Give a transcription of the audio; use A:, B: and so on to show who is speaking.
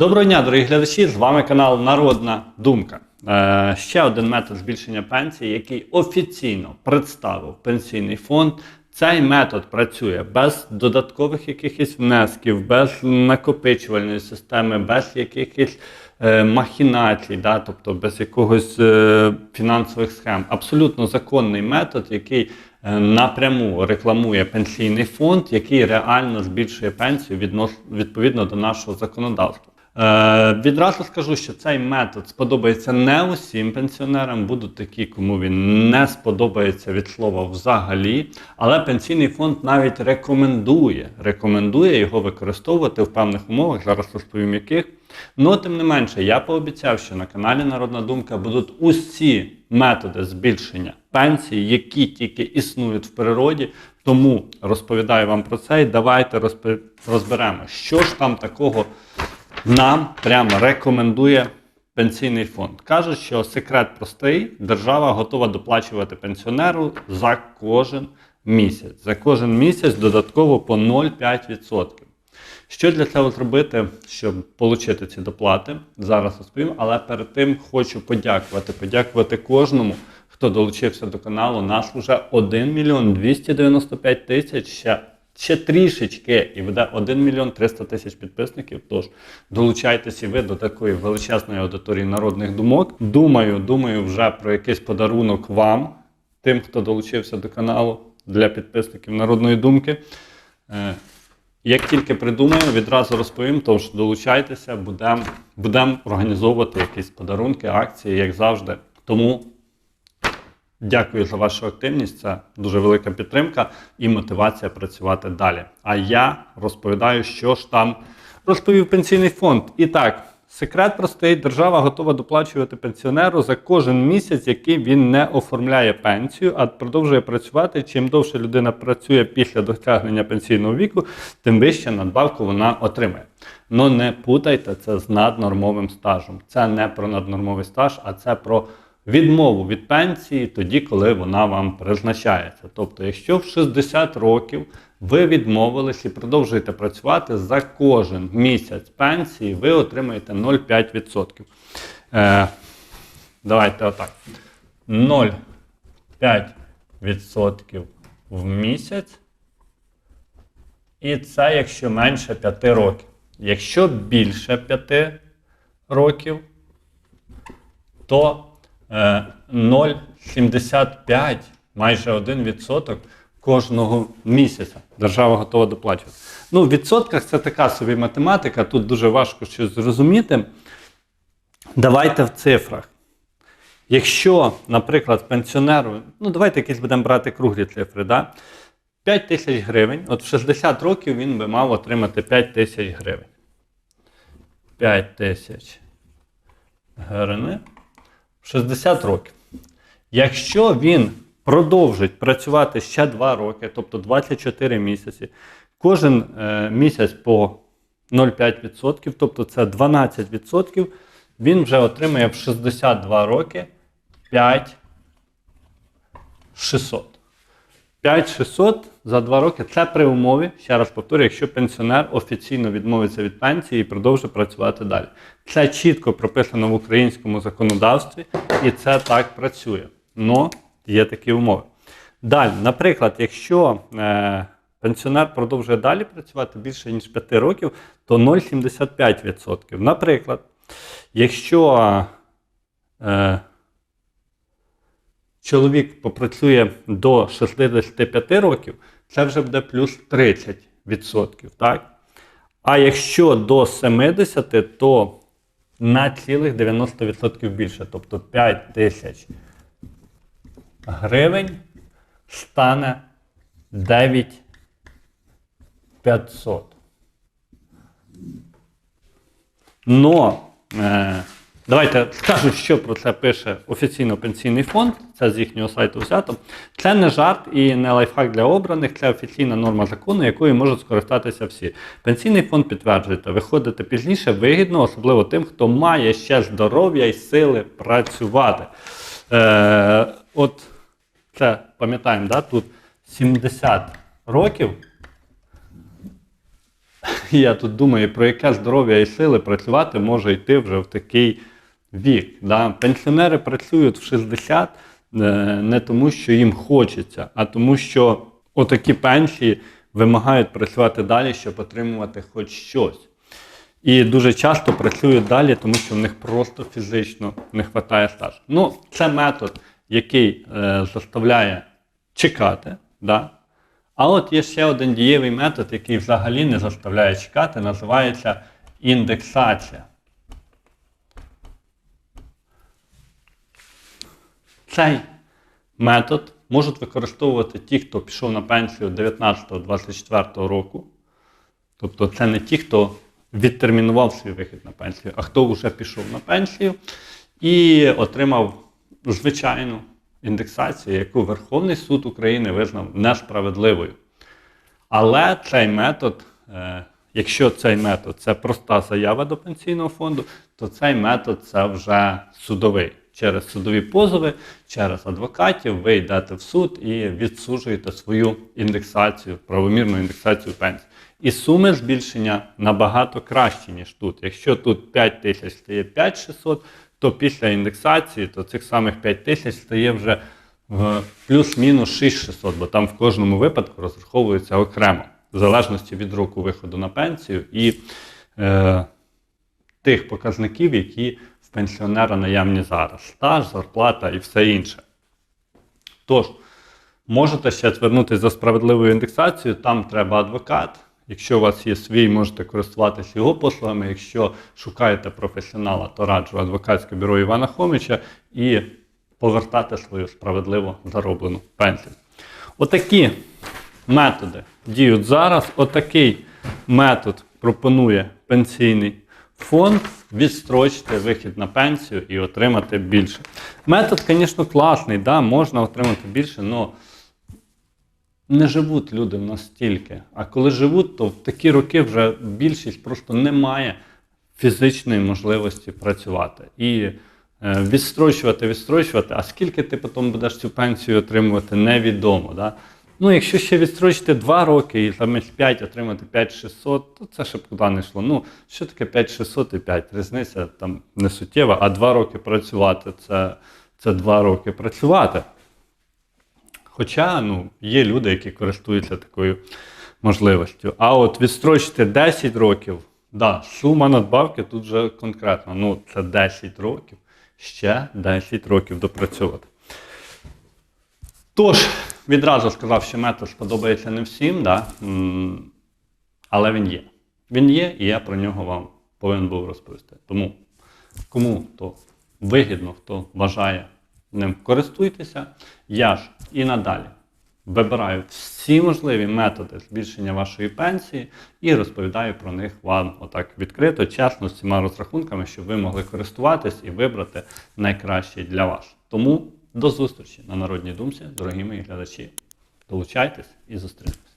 A: Доброго дня, дорогі глядачі! З вами канал Народна Думка. Е, ще один метод збільшення пенсії, який офіційно представив пенсійний фонд. Цей метод працює без додаткових якихось внесків, без накопичувальної системи, без якихось е, махінацій, да, тобто без якогось е, фінансових схем. Абсолютно законний метод, який е, напряму рекламує пенсійний фонд, який реально збільшує пенсію віднос, відповідно до нашого законодавства. Е, відразу скажу, що цей метод сподобається не усім пенсіонерам, будуть такі, кому він не сподобається від слова взагалі. Але пенсійний фонд навіть рекомендує, рекомендує його використовувати в певних умовах. Зараз розповім яких. Ну, тим не менше, я пообіцяв, що на каналі Народна Думка будуть усі методи збільшення пенсії, які тільки існують в природі. Тому розповідаю вам про це і давайте розберемо, що ж там такого нам прямо рекомендує пенсійний фонд. Каже, що секрет простий: держава готова доплачувати пенсіонеру за кожен місяць. За кожен місяць додатково по 0,5%. Що для цього зробити, щоб отримати ці доплати? Зараз розповім, але перед тим хочу подякувати. Подякувати кожному, хто долучився до каналу. Нас вже 1 мільйон 295 тисяч. Ще, ще трішечки і буде 1 мільйон 300 тисяч підписників. Тож долучайтеся ви до такої величезної аудиторії народних думок. Думаю, думаю вже про якийсь подарунок вам, тим, хто долучився до каналу для підписників народної думки. Е, як тільки придумаю, відразу розповім, тож долучайтеся, будемо будем організовувати якісь подарунки, акції, як завжди. Тому дякую за вашу активність. Це дуже велика підтримка і мотивація працювати далі. А я розповідаю, що ж там розповів пенсійний фонд. І так, секрет простий: держава готова доплачувати пенсіонеру за кожен місяць, який він не оформляє пенсію, а продовжує працювати. Чим довше людина працює після досягнення пенсійного віку, тим вище надбавку вона отримає. Ну не путайте це з наднормовим стажем. Це не про наднормовий стаж, а це про відмову від пенсії тоді, коли вона вам призначається. Тобто, якщо в 60 років ви відмовились і продовжуєте працювати за кожен місяць пенсії, ви отримаєте 0,5%. Е, давайте отак. 0,5% в місяць. І це якщо менше 5 років. Якщо більше 5 років, то 0,75, майже 1% кожного місяця держава готова доплачувати. Ну, в відсотках це така собі математика, тут дуже важко щось зрозуміти. Давайте в цифрах. Якщо, наприклад, пенсіонеру, ну давайте якісь будемо брати круглі цифри, да? 5 тисяч гривень, от в 60 років він би мав отримати 5 тисяч гривень. 5 тисяч гривень 60 років. Якщо він продовжить працювати ще 2 роки, тобто 24 місяці, кожен е, місяць по 0,5%, тобто це 12%, він вже отримає в 62 роки 5 600. 5600 за 2 роки це при умові, ще раз повторюю, якщо пенсіонер офіційно відмовиться від пенсії і продовжує працювати далі. Це чітко прописано в українському законодавстві, і це так працює. Но є такі умови. Далі, наприклад, якщо е, пенсіонер продовжує далі працювати більше ніж 5 років, то 0,75%. Наприклад, якщо е, чоловік попрацює до 65 років, це вже буде плюс 30%. Так? А якщо до 70, то на цілих 90% більше. Тобто 5 тисяч гривень стане 9500. Но е, давайте скажу, що про це пише офіційно пенсійний фонд. Це з їхнього сайту взято. Це не жарт і не лайфхак для обраних, це офіційна норма закону, якою можуть скористатися всі. Пенсійний фонд підтверджує, виходити пізніше вигідно, особливо тим, хто має ще здоров'я і сили працювати. Е, от це пам'ятаємо, да? тут 70 років. я тут думаю, про яке здоров'я і сили працювати може йти вже в такий вік. Да? Пенсіонери працюють в 60 е, не тому, що їм хочеться, а тому, що отакі пенсії вимагають працювати далі, щоб отримувати хоч щось. І дуже часто працюють далі, тому що в них просто фізично не вистачає стажу. Ну, це метод, який е, заставляє чекати. Да? А от є ще один дієвий метод, який взагалі не заставляє чекати, називається індексація. Цей метод можуть використовувати ті, хто пішов на пенсію 19-24 року. Тобто це не ті, хто відтермінував свій вихід на пенсію, а хто вже пішов на пенсію і отримав звичайну індексацію, яку Верховний суд України визнав несправедливою. Але цей метод, е, якщо цей метод це проста заява до пенсійного фонду, то цей метод це вже судовий. Через судові позови, через адвокатів ви йдете в суд і відсуджуєте свою індексацію, правомірну індексацію пенсії. І суми збільшення набагато кращі, ніж тут. Якщо тут 5 тисяч стає 5600, то після індексації то цих самих 5 тисяч стає вже в плюс-мінус 6600, бо там в кожному випадку розраховується окремо, в залежності від року виходу на пенсію і е, тих показників, які пенсіонера наявні зараз: стаж, зарплата і все інше. Тож, можете ще звернутися за справедливою індексацією, там треба адвокат. Якщо у вас є свій, можете користуватися його послугами. Якщо шукаєте професіонала, то раджу адвокатське бюро Івана Хомича і повертати свою справедливо зароблену пенсію. Отакі методи діють зараз. Отакий метод пропонує пенсійний фонд відстрочити вихід на пенсію і отримати більше. Метод, звісно, класний, да, можна отримати більше, але не живуть люди в нас стільки. А коли живуть, то в такі роки вже більшість просто не має фізичної можливості працювати. І е, відстрочувати, відстрочувати, а скільки ти потім будеш цю пенсію отримувати, невідомо. Да? Ну, якщо ще відстрочити 2 роки і замість 5 отримати 5600, то це ще б куди не йшло. Ну, що таке 5600 і 5? Різниця там не суттєва, а 2 роки працювати це, це 2 роки працювати. Хоча ну, є люди, які користуються такою можливістю. А от відстрочити 10 років, да, сума надбавки тут вже конкретно. Ну, це 10 років, ще 10 років допрацьовувати. Тож, відразу сказав, що метод сподобається не всім, да? але він є. Він є, і я про нього вам повинен був розповісти. Тому кому то вигідно, хто бажає ним користуйтеся. Я ж і надалі вибираю всі можливі методи збільшення вашої пенсії і розповідаю про них вам отак відкрито, чесно, з цими розрахунками, щоб ви могли користуватись і вибрати найкращий для вас. Тому до зустрічі на Народній думці, дорогі мої глядачі. Долучайтесь і зустрінемось.